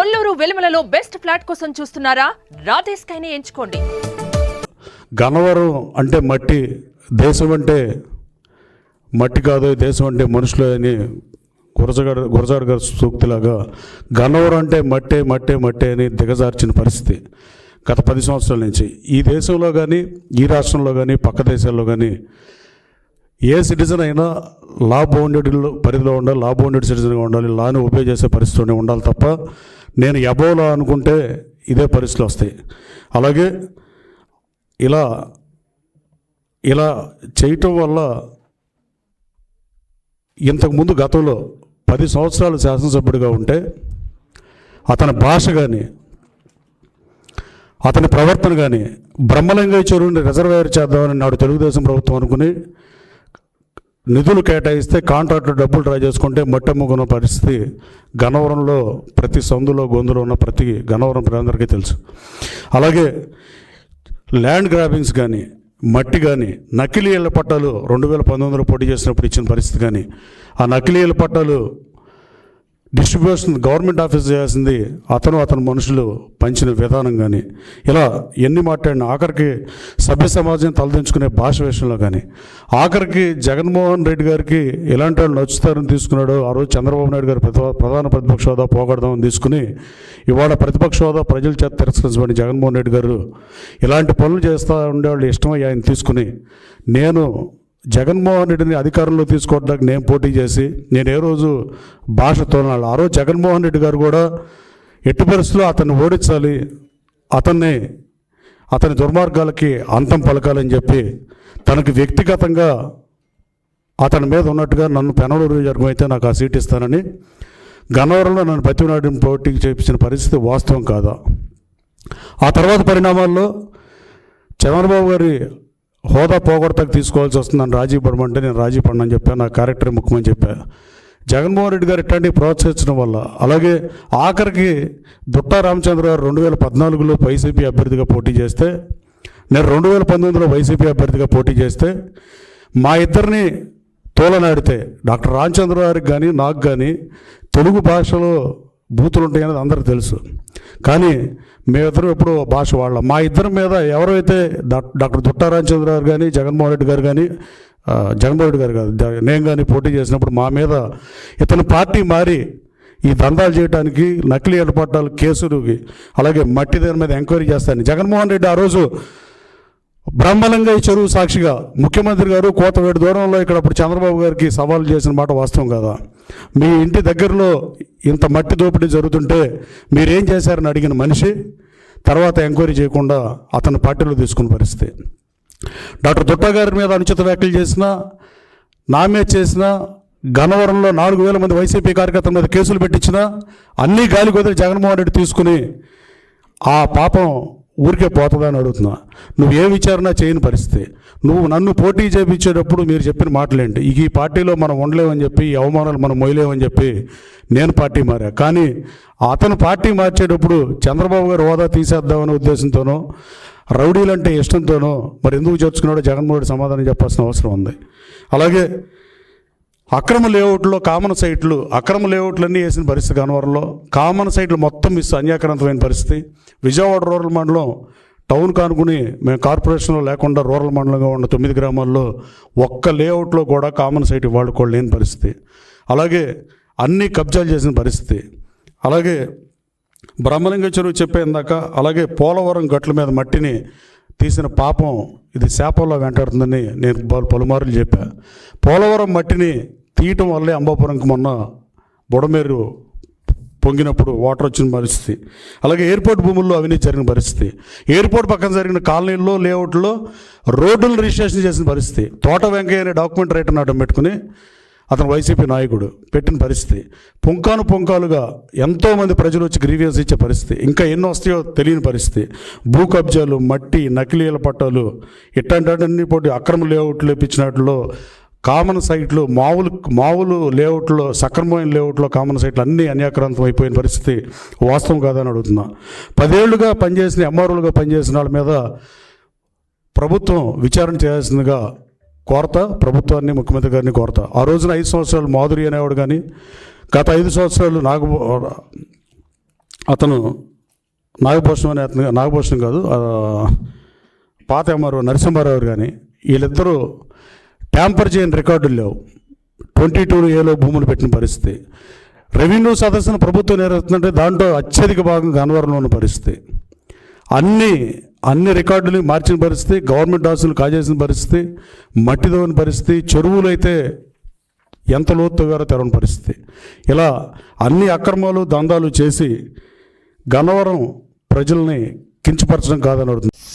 Kolluru వెలుమలలో best flat కోసం చూస్తున్నారా? రాధే కైనే ఎంచుకోండి. గన్నవరం అంటే మట్టి దేశం అంటే మట్టి కాదు దేశం అంటే మనుషులు అని గురజగారు గురజాడు గారి సూక్తిలాగా గన్నవరం అంటే మట్టే మట్టే మట్టే అని దిగజార్చిన పరిస్థితి గత పది సంవత్సరాల నుంచి. ఈ దేశంలో కానీ ఈ రాష్ట్రంలో కానీ పక్క దేశాల్లో కానీ ఏ సిటిజన్ అయినా లా బౌండెడ్ పరిధిలో ఉండాలి లా బౌండెడ్ సిటిజన్గా ఉండాలి లాని ఉపయోగ చేసే పరిస్థితిలోనే ఉండాలి తప్ప నేను ఎబోలా అనుకుంటే ఇదే పరిస్థితులు వస్తాయి. అలాగే ఇలా ఇలా చేయటం వల్ల ఇంతకుముందు గతంలో పది సంవత్సరాలు శాసనసభ్యుడిగా ఉంటే అతని భాష కానీ అతని ప్రవర్తన కానీ బ్రహ్మలింగ చెరువుని రిజర్వేర్ చేద్దామని నాడు తెలుగుదేశం ప్రభుత్వం అనుకుని నిధులు కేటాయిస్తే కాంట్రాక్టు డబ్బులు డ్రా చేసుకుంటే మట్టమ్ముకున్న పరిస్థితి గనవరంలో ప్రతి సందులో గొంతులో ఉన్న ప్రతి గనవరం ప్రజలందరికీ తెలుసు. అలాగే ల్యాండ్ గ్రాబింగ్స్ కానీ మట్టి కానీ నకిలీ ఇళ్ళ పట్టాలు రెండు వేల పంతొమ్మిదిలో పోటీ చేసినప్పుడు ఇచ్చిన పరిస్థితి కానీ ఆ నకిలీ ఇళ్ళ పట్టాలు డిస్ట్రిబ్యూషన్ గవర్నమెంట్ ఆఫీస్ చేయాల్సింది అతను అతని మనుషులు పంచిన విధానం కానీ ఇలా ఎన్ని మాట్లాడిన ఆఖరికి సభ్య సమాజం తలదించుకునే భాష విషయంలో కానీ ఆఖరికి జగన్మోహన్ రెడ్డి గారికి ఇలాంటి వాళ్ళు నచ్చుతారని తీసుకున్నాడు ఆ రోజు చంద్రబాబు నాయుడు గారు ప్రతి- ప్రధాన ప్రతిపక్ష హోదా పోగొడదామని తీసుకుని ఇవాళ ప్రతిపక్ష హోదా ప్రజల చేత తిరస్కరించబడి జగన్మోహన్ రెడ్డి గారు ఇలాంటి పనులు చేస్తూ ఉండేవాళ్ళు ఇష్టమై ఆయన తీసుకుని నేను జగన్మోహన్ రెడ్డిని అధికారంలో తీసుకోవడానికి నేను పోటీ చేసి నేను ఏ రోజు భాష తోనాలి. ఆ రోజు జగన్మోహన్ రెడ్డి గారు కూడా ఎట్టి పరిస్థితుల్లో అతన్ని ఓడించాలి అతన్ని అతని దుర్మార్గాలకి అంతం పలకాలని చెప్పి తనకి వ్యక్తిగతంగా అతని మీద ఉన్నట్టుగా నన్ను పెనలూరు జరగం అయితే నాకు ఆ సీట్ ఇస్తానని గన్నవరంలో నన్ను బతినాడిని పోటీ చేపించిన పరిస్థితి వాస్తవం కాదా? ఆ తర్వాత పరిణామాల్లో చంద్రబాబు గారి హోదా పోగొడతకు తీసుకోవాల్సి వస్తుందని రాజీ పడమంటే నేను రాజీ పడనని చెప్పాను నా క్యారెక్టర్ ముఖ్యమని చెప్పా. జగన్మోహన్ రెడ్డి గారు ఇట్లాంటివి ప్రోత్సహించడం వల్ల అలాగే ఆఖరికి దుట్టా రామచంద్ర గారు రెండు వేల పద్నాలుగులో వైసీపీ అభ్యర్థిగా పోటీ చేస్తే నేను రెండు వేల పంతొమ్మిదిలో వైసీపీ అభ్యర్థిగా పోటీ చేస్తే మా ఇద్దరిని తోలనాడితే డాక్టర్ రామచంద్ర గారికి కానీ నాకు కానీ తెలుగు భాషలో బూతులు ఉంటాయనేది అందరికీ తెలుసు. కానీ మేమిద్దరం ఎప్పుడు భాష వాళ్ళం. మా ఇద్దరి మీద ఎవరైతే డాక్టర్ దుట్టా రామచంద్ర గారు కానీ జగన్మోహన్ రెడ్డి గారు కానీ జగన్మోహన్ రెడ్డి గారు కాదు నేను కానీ పోటీ చేసినప్పుడు మా మీద ఇతని పార్టీ మారి ఈ దందాలు చేయడానికి నకిలీ ఏర్పడ్డాలు కేసులుకి అలాగే మట్టి దాని మీద ఎంక్వైరీ చేస్తాను జగన్మోహన్ రెడ్డి ఆ రోజు బ్రహ్మలంగా ఈ చెరువు సాక్షిగా. ముఖ్యమంత్రి గారు కోతవేడు దూరంలో ఇక్కడ అప్పుడు చంద్రబాబు గారికి సవాల్ చేసిన మాట వాస్తవం కదా. మీ ఇంటి దగ్గరలో ఇంత మట్టి దోపిడీ జరుగుతుంటే మీరేం చేశారని అడిగిన మనిషి తర్వాత ఎంక్వైరీ చేయకుండా అతని పార్టీలో తీసుకున్న పరిస్థితి. డాక్టర్ దుట్టా గారి మీద అనుచిత వ్యాఖ్యలు చేసిన నామే చేసిన గన్నవరంలో నాలుగు వేల మంది వైసీపీ కార్యకర్తల మీద కేసులు పెట్టించిన అన్నీ గాలి కుదిరి జగన్మోహన్ రెడ్డి తీసుకుని ఆ పాపం ఊరికే పోతుందని అడుగుతున్నా. నువ్వు ఏ విచారణ చేయని పరిస్థితి. నువ్వు నన్ను పోటీ చేయించేటప్పుడు మీరు చెప్పిన మాటలేంటి? ఈ పార్టీలో మనం ఉండలేమని చెప్పి ఈ అవమానాలు మనం మొయలేమని చెప్పి నేను పార్టీ మారా. కానీ అతను పార్టీ మార్చేటప్పుడు చంద్రబాబు గారు హోదా తీసేద్దామనే ఉద్దేశంతోనో రౌడీలంటే ఇష్టంతోనో మరి ఎందుకు చేర్చుకున్నాడో జగన్మోహన్ సమాధానం చెప్పాల్సిన అవసరం ఉంది. అలాగే అక్రమ లేఅవుట్లో కామన్ సైట్లు అక్రమ లేఅవుట్లన్నీ వేసిన పరిస్థితి గన్నవరంలో. కామన్ సైట్లు మొత్తం మిస్ అన్యాక్రాంతమైన పరిస్థితి. విజయవాడ రూరల్ మండలం టౌన్ కానుకుని మేము కార్పొరేషన్లో లేకుండా రూరల్ మండలంగా ఉన్న తొమ్మిది గ్రామాల్లో ఒక్క లేఅవుట్లో కూడా కామన్ సైట్ వాడుకోలేని లేని పరిస్థితి. అలాగే అన్ని కబ్జాలు చేసిన పరిస్థితి. అలాగే బ్రహ్మలింగ చెరువు చెప్పేందాక అలాగే పోలవరం గట్ల మీద మట్టిని తీసిన పాపం ఇది శాపంలో వెంటాడుతుందని నేను పలు- పలుమార్లు చెప్పాను పోలవరం మట్టిని తీయటం వల్లే అంబాపురంకి మొన్న బుడమేరు పొంగినప్పుడు వాటర్ వచ్చిన పరిస్థితి. అలాగే ఎయిర్పోర్ట్ భూముల్లో అవినీతి జరిగిన పరిస్థితి. ఎయిర్పోర్ట్ పక్కన జరిగిన కాలనీల్లో లేఅవుట్లో రోడ్డులు రిజిస్ట్రేషన్ చేసిన పరిస్థితి. తోట వెంకయ్య అనే డాక్యుమెంట్ రైటర్ నాటం పెట్టుకుని అతను వైసీపీ నాయకుడు పెట్టిన పరిస్థితి. పుంకాను పుంకాలుగా ఎంతోమంది ప్రజలు వచ్చి గ్రీవియన్స్ ఇచ్చే పరిస్థితి. ఇంకా ఎన్ని వస్తాయో తెలియని పరిస్థితి. భూ కబ్జాలు మట్టి నకిలీల పట్టాలు ఇట్లాంటి పోటీ అక్రమ లేఅవుట్లు ఇప్పించినట్లో కామన్ సైట్లు మామూలు మామూలు లేఅవుట్లో సక్రమమైన లేఅవుట్లో కామన్ సైట్లు అన్నీ అన్యాక్రాంతం అయిపోయిన పరిస్థితి వాస్తవం కాదని అడుగుతున్నా. పదేళ్ళుగా పనిచేసిన ఎంఆర్ఓలుగా పనిచేసిన వాళ్ళ మీద ప్రభుత్వం విచారణ చేయాల్సిందిగా కోరత ప్రభుత్వాన్ని ముఖ్యమంత్రి గారిని కోరత. ఆ రోజున ఐదు సంవత్సరాలు మాధురి అనేవాడు కానీ గత ఐదు సంవత్సరాలు నాగ అతను నాగభూషణం అనే అతను నాగభూషణం కాదు పాత ఎంఆర్ఓ నరసింహారావు కానీ వీళ్ళిద్దరూ ట్యాంపర్ చేయని రికార్డులు లేవు. ట్వంటీ టూ ఏలో భూములు పెట్టిన పరిస్థితి. రెవెన్యూ సదస్సును ప్రభుత్వం నిర్వహిస్తుందంటే దాంట్లో అత్యధిక భాగం గన్నవరంలో ఉన్న పరిస్థితి. అన్ని అన్ని రికార్డులు మార్చిన పరిస్థితి గవర్నమెంట్ ఆస్తులు కాజేసిన పరిస్థితి మట్టిదోని పరిస్థితి చెరువులు అయితే ఎంత లోతుగారో తెరవని పరిస్థితి. ఇలా అన్ని అక్రమాలు దందాలు చేసి గన్నవరం ప్రజల్ని కించపరచడం కాదని అడుగుతుంది